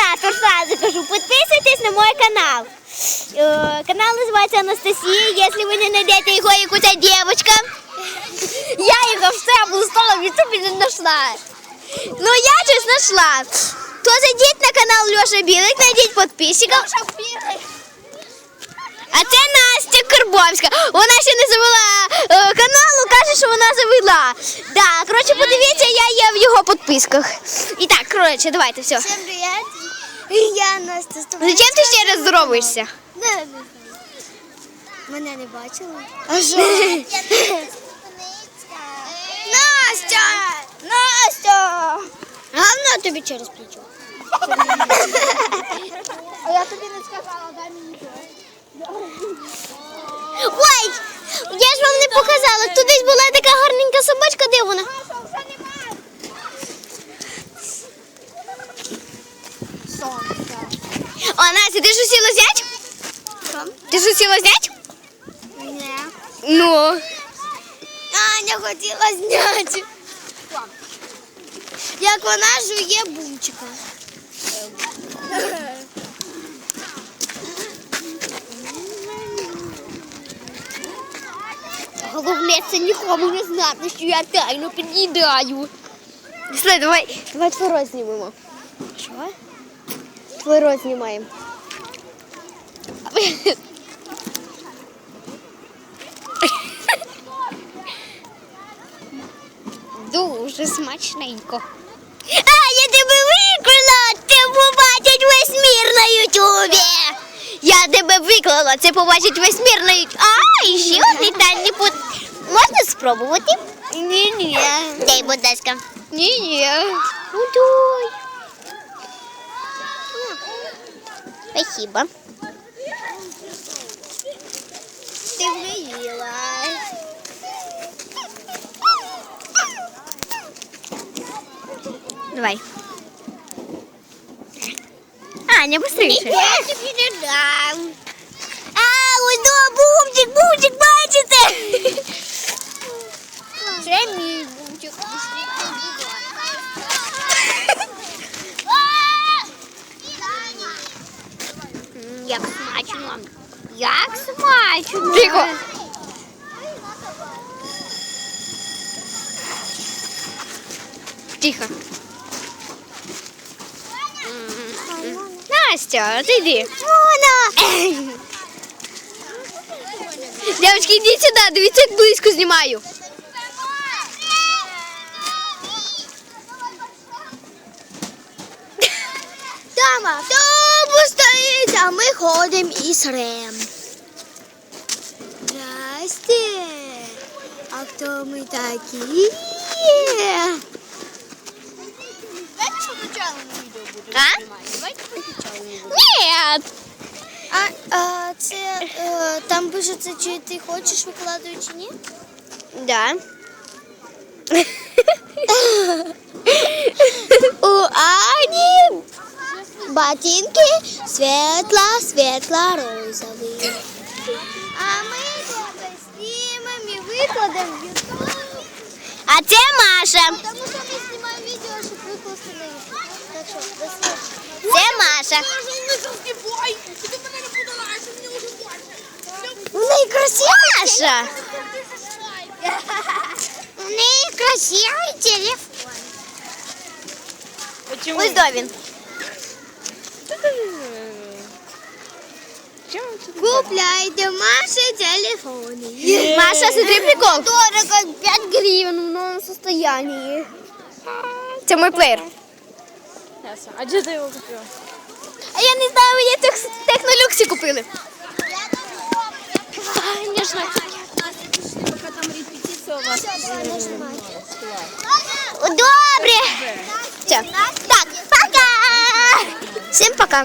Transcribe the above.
оператор сразу кажу, підписуйтесь на мой канал. Е, Канал називається Анастасія. Якщо ви не знайдете його, якусь дівчинка. Я його все блистала в ютубі не знайшла. Ну я щось знайшла. То зайдіть на канал Льоша Білик, знайдіть підписчиків. Настя Карбовська. Вона ще не завела е, каналу, каже, що вона завела. Да, коротше, подивіться, я є в його підписках. І так, коротше, давайте, все. Всем привет. Я Настя Зачем ти ще раз здороваєшся? Не, не. Мене не бачили. А що? Настя! Настя! Гавно тобі через плечо. А я тобі не сказала, дай мені Ой, я ж вам не показала. Тут була така гарненька собачка, де вона? О, Настя, ти ж хотіла зняти? Ти ж хотіла зняти? Ні. Ну. Аня хотіла зняти. Як вона жує бумчика. Головне, це нікому не знати, що я тайно під'їдаю. Все, давай, давай рот знімемо. Що? Рот знімаємо. Дуже смачненько. А, я тебе виклала! Це побачить весь мір на Ютубі! Я тебе виклала, це побачить весь мір на Ютубі. А, і ще один тайний пут. Можна спробувати? Ні-ні. Дай, будь ласка. Ні-ні. Ну, дай. Спасибо. Ти вже їла. Давай. Аня, быстрее. Я тобі не дам. А, ось до бумчик, бумчик, бачите? Це мій бумчик. Як смачно. Як смачно. Тихо. Тихо. Настя, ти йди. Мона. Девочки, ідіть сюди, дивіться, як близько знімаю. Там автобус стоїть, а ми ходимо і срем. Здрасте. А хто ми такі? Давайте спочатку відео будемо А? знімати. Давайте спочатку відео. Нет. А, а це е, там пишеться, чи ти хочеш викладати, чи ні? Да. У Ані ботинки розові. А ми тебе знімемо і викладемо в YouTube. А це Маша. Тому що ми знімаємо відео, щоб викласти на YouTube. Так що, до свидання. Це Маша. У неї красивий Маша. У неї красивий телефон. Ось до Купляйте Маші телефони. Маша, смотри прикол. Дорого, 5 гривен в новом состоянии. Це мой плеєр. А где ты его купила? А я не знаю, мені тех- технолюксі купили. Конечно. Пока там репетиция у вас. Добре. Все. Так, пока. Всім пока.